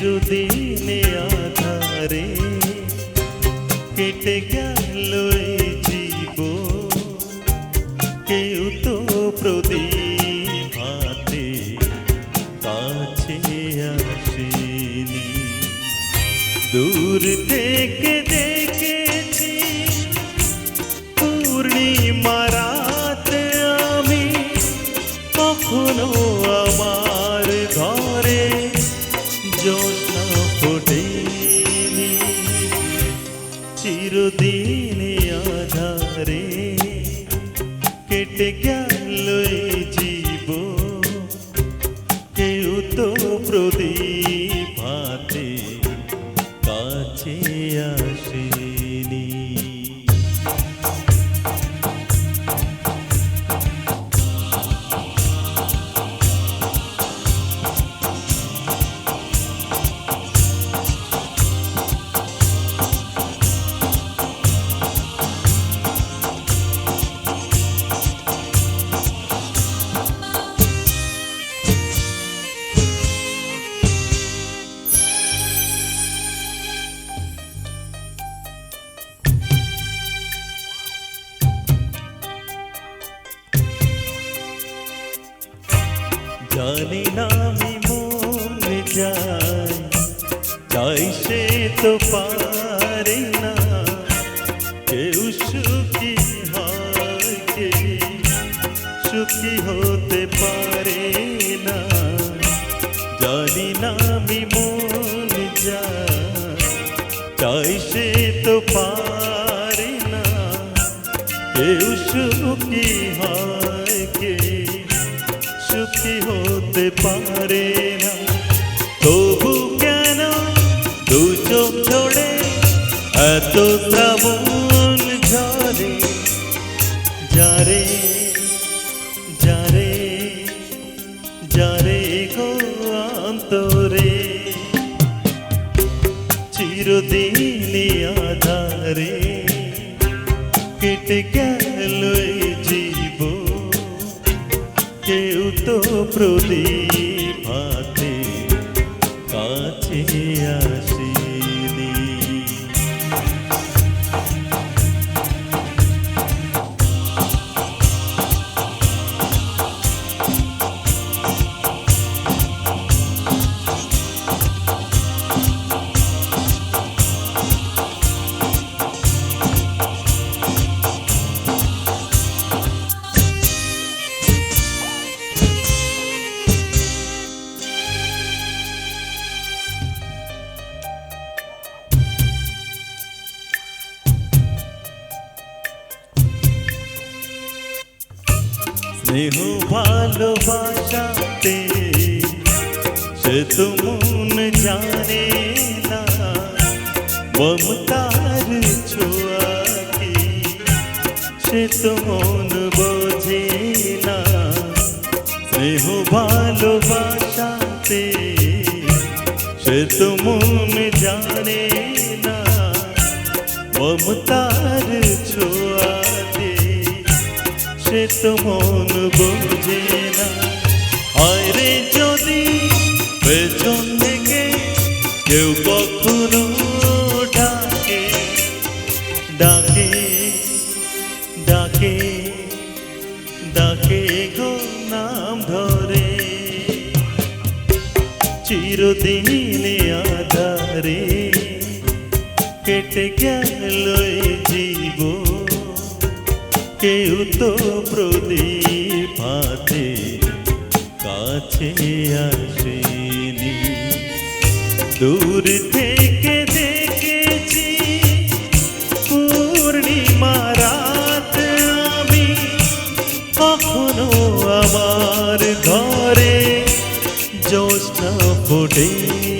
চিরদিনে আধারে কেটে গেল জীব কেউ তো প্রদীপ হাতে কাছে আসেনি দূর থেকে দেখেছি পূর্ণিমা রাতে আমি কখনো আমার কেটে গেল জীব কেউ তো প্রদীপ জানি না আমি মন যাই। সে তো পারে না। কেউ সুখী হয় কে? সুখী হতে পারে না। জানি না আমি মন যাই। চাই সে তো পারে না। কেউ সুখী হয় সুখী হতে পারে না। তবু কেন দু চোখ ঝরে এত শ্রাবণ ঝরে? যারে যারে যারে গো অন্তরে? চিরদিনই আধারে কেটে গেল জীব কেউ প্রদীপ। স্নেহ ভালোবাসাতে সে তো মন জানে না। মমতার ছোঁয়া কি সে তো মন বোঝে না। স্নেহ ভালোবাসাতে সে তো মন জানে না। মমতার ছোঁয়াতে সে তো মন বোঝে না। হয় রে যদি পেছন থেকে কেউ কখনো ডাকে ডাকে ডাকে ডাকে গো নাম ধরে। চিরদিনে আধারে কেটে গেল এই জীব কেউ তো প্রদীপ হাতে কাছে আসেনি। দূর থেকে দেখেছি পূর্ণিমা রাত আমি, কখনো আমার ঘরে জ্যোৎস্না ফোটেনি